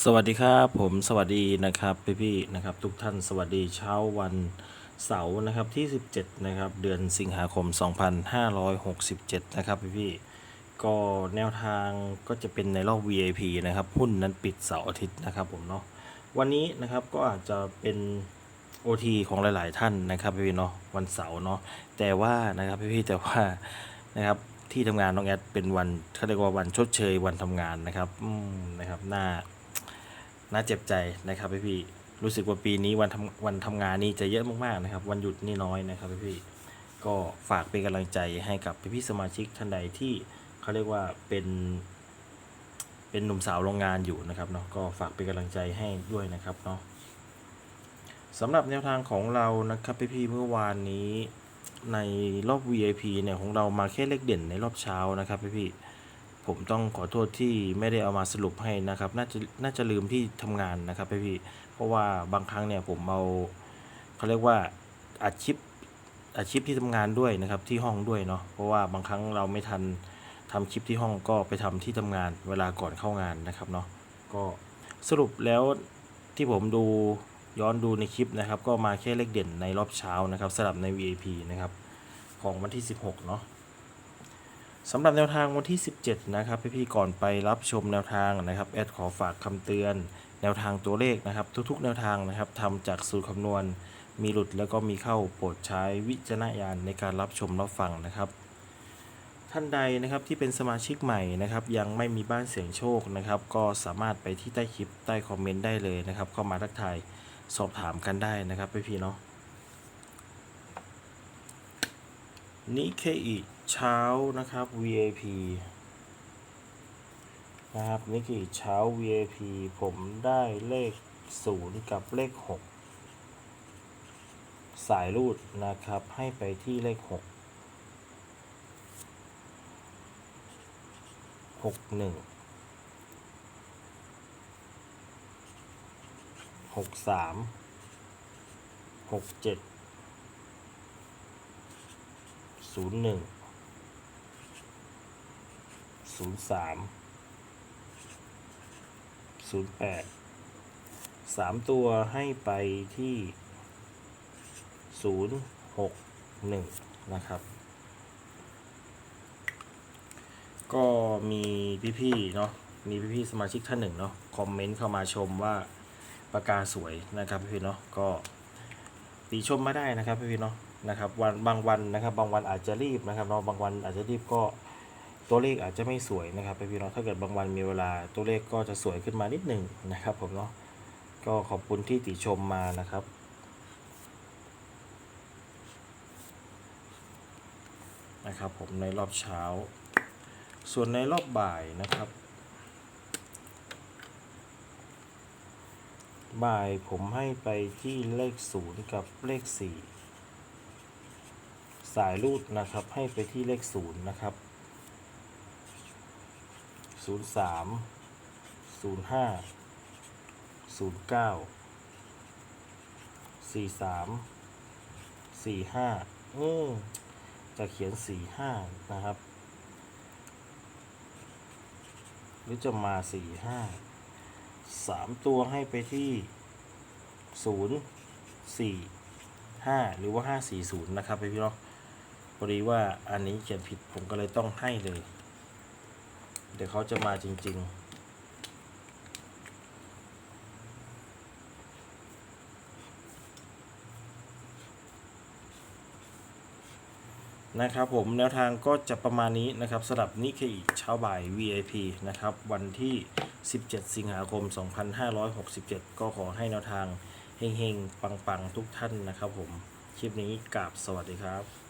สวัสดีครับผมสวัสดีนะครับพี่พี่นะครับทุกท่านสวัสดีเช้าวันเสาร์นะครับที่ 17นะครับเดือนสิงหาคม 2567 นะครับพี่พี่ก็แนวทางก็จะเป็นในรอบ VIP นะครับหุ้นนั้นปิดเสาร์อาทิตย์นะครับผมเนาะวันนี้นะครับก็อาจจะเป็น OT ของหลาย ๆ ท่านนะครับพี่พี่เนาะวันเสาร์เนาะแต่ว่านะครับพี่พี่แต่ว่านะครับที่ทำงานน้องแอดเป็นวันเขาเรียกว่าวันชดเชยวันทำงานนะครับอืมนะครับหน้า น่าเจ็บใจนะครับพี่พี่รู้สึกว่าปีนี้วันทำวันทำงานนี่จะเยอะมากๆนะครับ วันหยุดนี่น้อยนะครับพี่พี่ก็ฝากเป็นกำลังใจให้กับพี่พี่สมาชิกท่านใดที่เขาเรียกว่าเป็นเป็นหนุ่มสาวโรงงานอยู่นะครับเนาะก็ฝากเป็นกำลังใจให้ด้วยนะครับเนาะสำหรับแนวทางของเรานะครับพี่พี่เมื่อวานนี้ในรอบ VIP เนี่ยของเรามาแค่เลขเด่นในรอบเช้านะครับพี่พี่ ผมต้องขอโทษที่ไม่ได้เอามาสรุปให้นะครับ น่าจะน่าจะลืมที่ทำงานนะครับพี่พี่ เพราะว่าบางครั้งเนี่ยผมเอาเขาเรียกว่าอาชีพอาชีพที่ทำงานด้วยนะครับที่ห้องด้วยเนาะเพราะว่าบางครั้งเราไม่ทันทำคลิปที่ห้องก็ไปทำที่ทำงานเวลาก่อนเข้างานนะครับเนาะก็สรุปแล้วที่ผมดูย้อนดูในคลิปนะครับ ก็มาแค่เลขเด่นในรอบเช้านะครับสำหรับใน VIP นะครับของวันที่ 16 เนาะ สำหรับแนวทางวันที่ 17 นะครับ พี่ๆก่อนไปรับชมแนวทางนะครับแอดขอฝากคำเตือน แนวทางตัวเลขนะครับ ทุกๆ แนวทางนะครับทำจากสูตรคำนวณ มีหลุดแล้วก็มีเข้าโปรดใช้วิจารณญาณในการรับชมรับฟังนะครับ ท่านใดนะครับที่เป็นสมาชิกใหม่นะครับ ยังไม่มีบ้านเสียงโชคนะครับ ก็สามารถไปที่ใต้คลิปใต้คอมเมนต์ได้เลยนะครับเข้ามาทักทายสอบถามกันได้นะครับพี่ๆเนาะนิเคอิ เช้านะครับ VIP นะครับนิเคอิเช้า VIP ผมได้เลข 0 กับเลข 6 สายรูดนะครับ ให้ไปที่เลข 6 6 1 6 3 6 7ศูนย์หนึ่ง ศูนย์สามศูนย์แปดสามตัวให้ไปที่ศูนย์หกหนึ่งนะครับ ก็มีพี่ๆเนาะมีพี่ๆสมาชิกท่านหนึ่งเนาะคอมเมนต์เข้ามาชมว่าปากกาสวยนะครับพี่ๆเนาะก็ตีชมมาได้นะครับพี่ๆเนาะนะครับวันบางวันนะครับบางวันอาจจะรีบนะครับเนาะบางวันอาจจะรีบก็ ตัวเลขอาจจะไม่สวยนะครับพี่น้องถ้าเกิดบางวันมีเวลาตัวเลขก็จะสวยขึ้นมานิดหนึ่งนะครับผมเนาะก็ขอบคุณที่ติชมมานะครับนะครับผมในรอบเช้า ส่วนในรอบบ่ายนะครับ บ่ายผมให้ไปที่เลขศูนย์กับเลขสี่สายรูดนะครับให้ไปที่เลขศูนย์นะครับ ศูนย์สามศูนย์ห้าศูนย์เก้าสี่สามสี่ห้าอืมจะเขียนสี่ห้านะครับ หรือจะมาสี่ห้าสามตัวให้ไปที่ศูนย์สี่ห้าหรือว่าห้าสี่ศูนย์นะครับพี่น้องพอดีว่าอันนี้เขียนผิดผมก็เลยต้องให้เลย เดี๋ยวเขาจะมาจริง ๆนะครับผมแนวทางก็จะประมาณนี้นะครับสำหรับนิเคอิเช้าบ่าย VIP นะครับวันที่ 17 สิงหาคม 2567 ก็ขอให้แนวทางเฮงๆ ปัง ๆ ทุกท่านนะครับผม คลิปนี้กราบสวัสดีครับ